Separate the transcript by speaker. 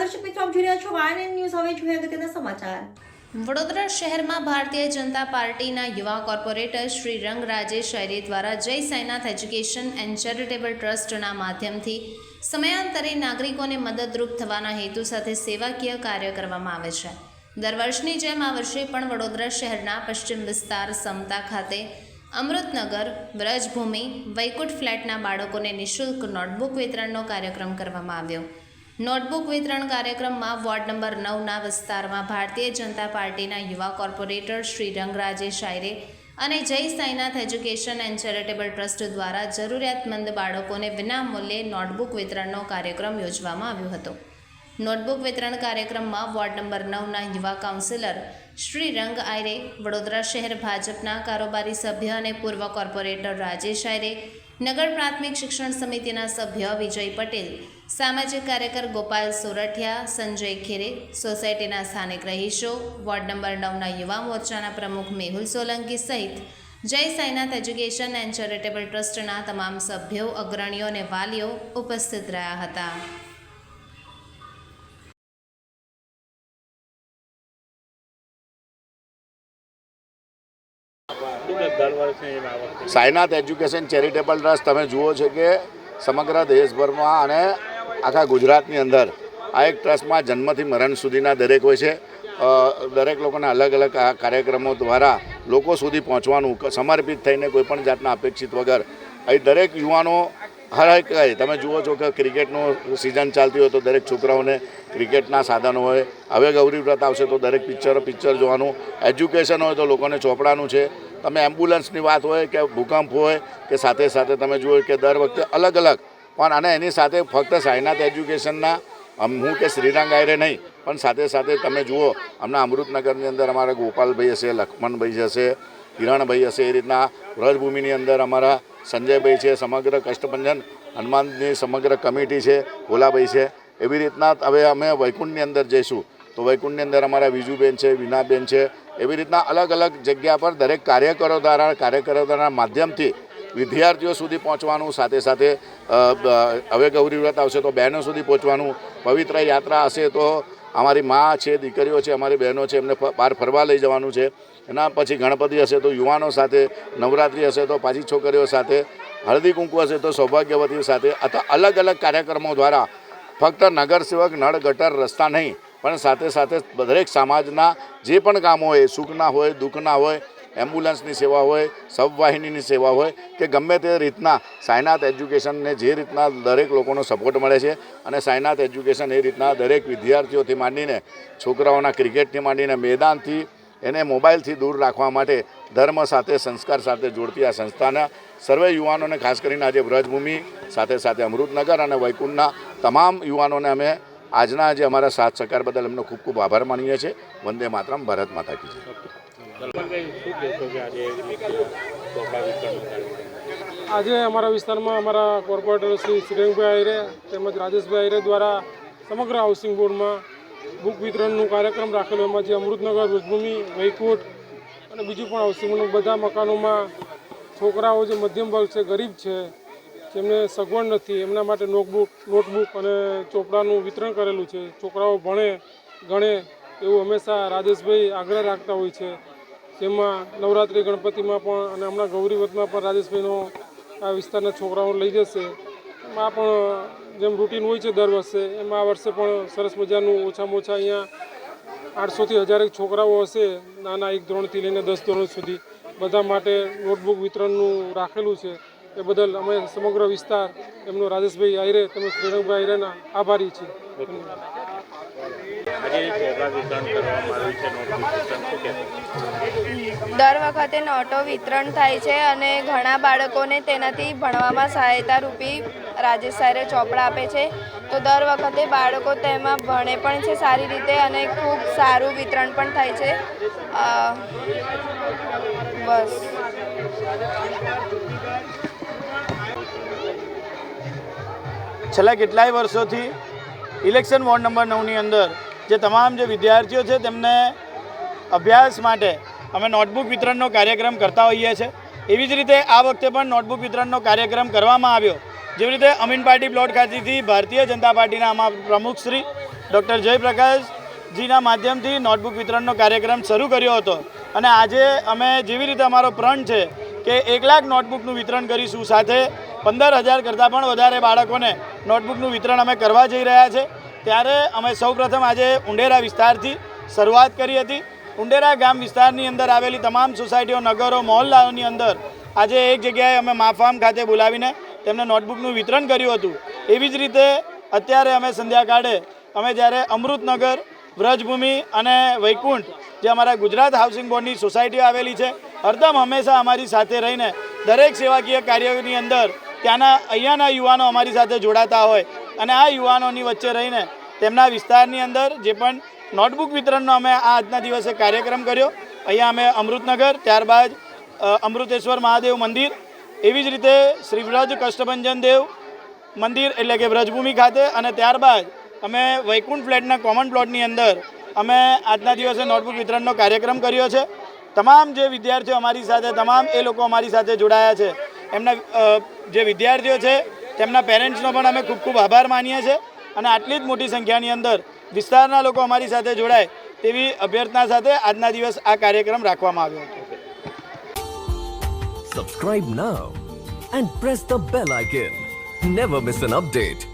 Speaker 1: દર્શક મિત્રો, આપ જોઈ રહ્યા છો વાયન ન્યૂઝ હવે જોઈએ અગત્યના સમાચાર.
Speaker 2: વડોદરા શહેરમાં ભારતીય જનતા પાર્ટીના યુવા કોર્પોરેટર શ્રી રંગ રાજેશ શૈરી દ્વારા જય સાઈનાથ એજ્યુકેશન એન્ડ ચેરિટેબલ ટ્રસ્ટના માધ્યમથી સમયાંતરે નાગરિકોને મદદરૂપ થવાના હેતુ સાથે સેવાકીય કાર્ય કરવામાં આવે છે. દર વર્ષની જેમ આ વર્ષે પણ વડોદરા શહેરના પશ્ચિમ વિસ્તાર સમતા ખાતે અમૃતનગર વ્રજભૂમિ વૈકુંઠ ફ્લેટના બાળકોને નિઃશુલ્ક નોટબુક વિતરણનો કાર્યક્રમ કરવામાં આવ્યો. નોટબુક વિતરણ કાર્યક્રમમાં વોર્ડ નંબર નવના વિસ્તારમાં ભારતીય જનતા પાર્ટીના યુવા કોર્પોરેટર શ્રી રંગરાજે શાયરે અને Jai Sainath education and charitable trust દ્વારા જરૂરિયાતમંદ બાળકોને વિનામૂલ્યે નોટબુક વિતરણનો કાર્યક્રમ યોજવામાં આવ્યો હતો. નોટબુક વિતરણ કાર્યક્રમમાં વોર્ડ નંબર નવના યુવા કાઉન્સિલર શ્રી રંગ આયરે, વડોદરા શહેર ભાજપના કારોબારી સભ્ય અને પૂર્વ કોર્પોરેટર રાજેશ આયરે, નગર પ્રાથમિક શિક્ષણ સમિતિના સભ્ય વિજય પટેલ, સામાજિક કાર્યકર ગોપાલ સોરઠિયા, સંજય ખેરે, સોસાયટીના સ્થાનિક રહીશો, વોર્ડ નંબર નવના યુવા મોરચાના પ્રમુખ મેહુલ સોલંકી સહિત જય સાઈનાથ એજ્યુકેશન એન્ડ ચેરિટેબલ ટ્રસ્ટના તમામ સભ્યો, અગ્રણીઓ અને વાલીઓ ઉપસ્થિત રહ્યા હતા.
Speaker 3: સાઈનાથ એજ્યુકેશન ચેરિટેબલ ટ્રસ્ટ, તમે જુઓ છો કે સમગ્ર દેશભરમાં અને આખા ગુજરાતની અંદર આ એક ટ્રસ્ટમાં જન્મથી મરણ સુધીના દરેક હોય છે. દરેક લોકોના અલગ અલગ કાર્યક્રમો દ્વારા લોકો સુધી પહોંચવાનું સમર્પિત થઈને કોઈપણ જાતના અપેક્ષિત વગર. અહીં દરેક યુવાનો, હર એક તમે જુઓ છો કે ક્રિકેટનું સિઝન ચાલતી હોય તો દરેક છોકરાઓને ક્રિકેટના સાધનો હોય. હવે ગૌરી વ્રત આવશે તો દરેક પિક્ચર પિક્ચર જોવાનું. એજ્યુકેશન હોય તો લોકોને ચોપડાનું છે. તમે એમ્બ્યુલન્સની વાત હોય કે ભૂકંપ હોય કે સાથે સાથે તમે જુઓ કે દર વખતે અલગ અલગ. પણ અને એની સાથે ફક્ત સાયનાથ એજ્યુકેશનના હું કે શ્રીરંગ આયરે નહીં, પણ સાથે સાથે તમે જુઓ, હમણાં અમૃતનગરની અંદર અમારા ગોપાલભાઈ હશે, લક્ષ્મણભાઈ હશે, કિરણભાઈ હશે, એ રીતના વ્રજભૂમિની અંદર અમારા સંજયભાઈ છે, સમગ્ર કષ્ટભંજન હનુમાનની સમગ્ર કમિટી છે, ભોલાભાઈ છે, એવી રીતના હવે અમે વૈકુંઠની અંદર જઈશું. તો વૈકુંઠની અંદર અમારા વિજુબેન છે, વિનાબેન છે એવી રીતના અલગ અલગ જગ્યા પર દરેક કાર્યકરો દ્વારા કાર્યકરો દ્વારા માધ્યમથી વિદ્યાર્થીઓ સુધી પહોંચવાનું, સાથે સાથે હવે ગૌરી વ્રત આવશે તો બહેનો સુધી પહોંચવાનું, પવિત્ર યાત્રા હશે તો અમારી મા છે, દીકરીઓ છે, અમારી બહેનો છે, એમને બહાર ફરવા લઈ જવાનું છે. એના પછી ગણપતિ હશે તો યુવાનો સાથે, નવરાત્રિ હશે તો પાછી છોકરીઓ સાથે હળદી કુંકુ હશે તો સૌભાગ્યવતીઓ સાથે અથવા અલગ અલગ કાર્યક્રમો દ્વારા, ફક્ત નગરસેવક નળ ગટર રસ્તા નહીં પણ સાથે સાથે દરેક સમાજના જે પણ કામો હોય સુખના હોય દુઃખના હોય એમ્બ્યુલન્સની સેવા હોય, સબવાહિનીની સેવા હોય, કે ગમે તે રીતના સાયનાથ એજ્યુકેશનને જે રીતના દરેક લોકોનો સપોર્ટ મળે છે અને સાયનાથ એજ્યુકેશન એ રીતના દરેક વિદ્યાર્થીઓથી માંડીને છોકરાઓના ક્રિકેટથી માંડીને મેદાનથી એને મોબાઈલથી દૂર રાખવા માટે ધર્મ સાથે, સંસ્કાર સાથે જોડતી આ સંસ્થાના સર્વે યુવાનોને ખાસ કરીને આજે વ્રજભૂમિ, સાથે સાથે અમૃતનગર અને વૈકુંઠના તમામ યુવાનોને અમે આજના જે અમારા સાથ સહકાર બદલ એમનો ખૂબ ખૂબ આભાર માનીએ છીએ. વંદે માતરમ, ભારત માતા કી
Speaker 4: આજે
Speaker 5: અમારા વિસ્તારમાં અમારા કોર્પોરેટર શ્રી શ્રીરંગભાઈ આયરે તેમજ રાજેશભાઈ આયરે દ્વારા સમગ્ર હાઉસિંગ બોર્ડમાં બુક વિતરણનું કાર્યક્રમ રાખેલો, એમાં જે અમૃતનગર વૃદ્ધભૂમિ વૈકુંઠ અને બીજું પણ હાઉસિંગ બધા મકાનોમાં છોકરાઓ જે મધ્યમ વર્ગ છે, ગરીબ છે જેમને સગવડ નથી, એમના માટે નોટબુક નોટબુક અને ચોપડાનું વિતરણ કરેલું છે. છોકરાઓ ભણે, ગણે એવું હંમેશા રાજેશભાઈ આગ્રહ રાખતા હોય છે. જેમાં નવરાત્રિ ગણપતિમાં પણ અને હમણાં ગૌરીવતમાં પણ રાજેશભાઈનો આ વિસ્તારના છોકરાઓ લઈ જશે. એમાં પણ જેમ રૂટીન હોય છે દર વર્ષે, એમાં આ વર્ષે પણ સરસ મજાનું ઓછામાં ઓછા અહીંયા આઠસોથી હજારેક છોકરાઓ હશે, નાના એક ધોરણથી લઈને દસ ધોરણ સુધી. બધા માટે નોટબુક વિતરણનું રાખેલું છે. એ બદલ અમે સમગ્ર વિસ્તાર એમનો રાજેશભાઈ આયરે તેમજ શ્રીરંગભાઈ આયરેના આભારી છીએ.
Speaker 6: દર વખતે નોટો વિતરણ થાય છે અને ઘણા બાળકોને તેનાથી ભણવામાં સહાયતા રૂપી રાજેશ સારે ચોપડા આપે છે. તો દર વખતે બાળકો તેમાં ભણે પણ છે સારી રીતે અને ખૂબ સારું વિતરણ પણ થાય છે. બસ.
Speaker 7: છેલ્લા કેટલાય વર્ષોથી ઇલેક્શન વોર્ડ નંબર નવની અંદર જે તમામ જે વિદ્યાર્થીઓ છે તેમને અભ્યાસ માટે અમે નોટબુક વિતરણનો કાર્યક્રમ કરતા હોઈએ છીએ એવી જ રીતે આ વખતે પણ નોટબુક વિતરણનો કાર્યક્રમ કરવામાં આવ્યો. જેવી રીતે અમીન પાર્ટી પ્લોટ ખાતેથી ભારતીય જનતા પાર્ટીના અમારા પ્રમુખશ્રી ડૉક્ટર જયપ્રકાશજીના માધ્યમથી નોટબુક વિતરણનો કાર્યક્રમ શરૂ કર્યો હતો. અને આજે અમે જેવી રીતે અમારો પ્રણ છે કે એક લાખ નોટબુકનું વિતરણ કરીશું સાથે પંદર હજાર કરતાં પણ વધારે બાળકોને નોટબુકનું વિતરણ અમે કરવા જઈ રહ્યા છે. ત્યારે અમે સૌપ્રથમ આજે ઉંડેરા વિસ્તારથી શરૂઆત કરી હતી. ઉંડેરા ગામ વિસ્તારની અંદર આવેલી તમામ સોસાયટીઓ, નગરો, મહોલ્લાઓની અંદર આજે એક જગ્યાએ અમે માફામ ખાતે બોલાવીને તેમને નોટબુકનું વિતરણ કર્યું હતું. એવી જ રીતે અત્યારે અમે સંધ્યાકાળે અમે જ્યારે અમૃતનગર, વ્રજભૂમિ અને વૈકુંઠ, જે અમારા ગુજરાત હાઉસિંગ બોર્ડની સોસાયટીઓ આવેલી છે, હરદમ હંમેશા અમારી સાથે રહીને દરેક સેવાકીય કાર્યોની અંદર ત્યાંના, અહીંયાના યુવાનો અમારી સાથે જોડાતા હોય અને આ યુવાનોની વચ્ચે રહીને તેમના વિસ્તારની અંદર જે પણ નોટબુક વિતરણનો અમે આ આજના દિવસે કાર્યક્રમ કર્યો, અહીંયા અમે અમૃતનગર, ત્યારબાદ અમૃતેશ્વર મહાદેવ મંદિર, એવી જ રીતે શ્રી વ્રજ કષ્ટભંજન દેવ મંદિર એટલે કે વ્રજભૂમિ ખાતે અને ત્યારબાદ અમે વૈકુંઠ ફ્લેટના કોમન પ્લોટની અંદર અમે આજના દિવસે નોટબુક વિતરણનો કાર્યક્રમ કર્યો છે. તમામ જે વિદ્યાર્થીઓ અમારી સાથે, તમામ એ લોકો અમારી સાથે જોડાયા છે. એમના જે વિદ્યાર્થીઓ છે, તેમના પેરેન્ટ્સનો પણ અમે ખૂબ ખૂબ આભાર માનીએ છીએ અને આટલી જ મોટી સંખ્યાની અંદર વિસ્તારના લોકો અમારી સાથે જોડાય તેવી અભ્યર્થના સાથે આજના દિવસ આ કાર્યક્રમ રાખવામાં આવ્યો હતો
Speaker 8: subscribe now and press the bell icon never miss an update.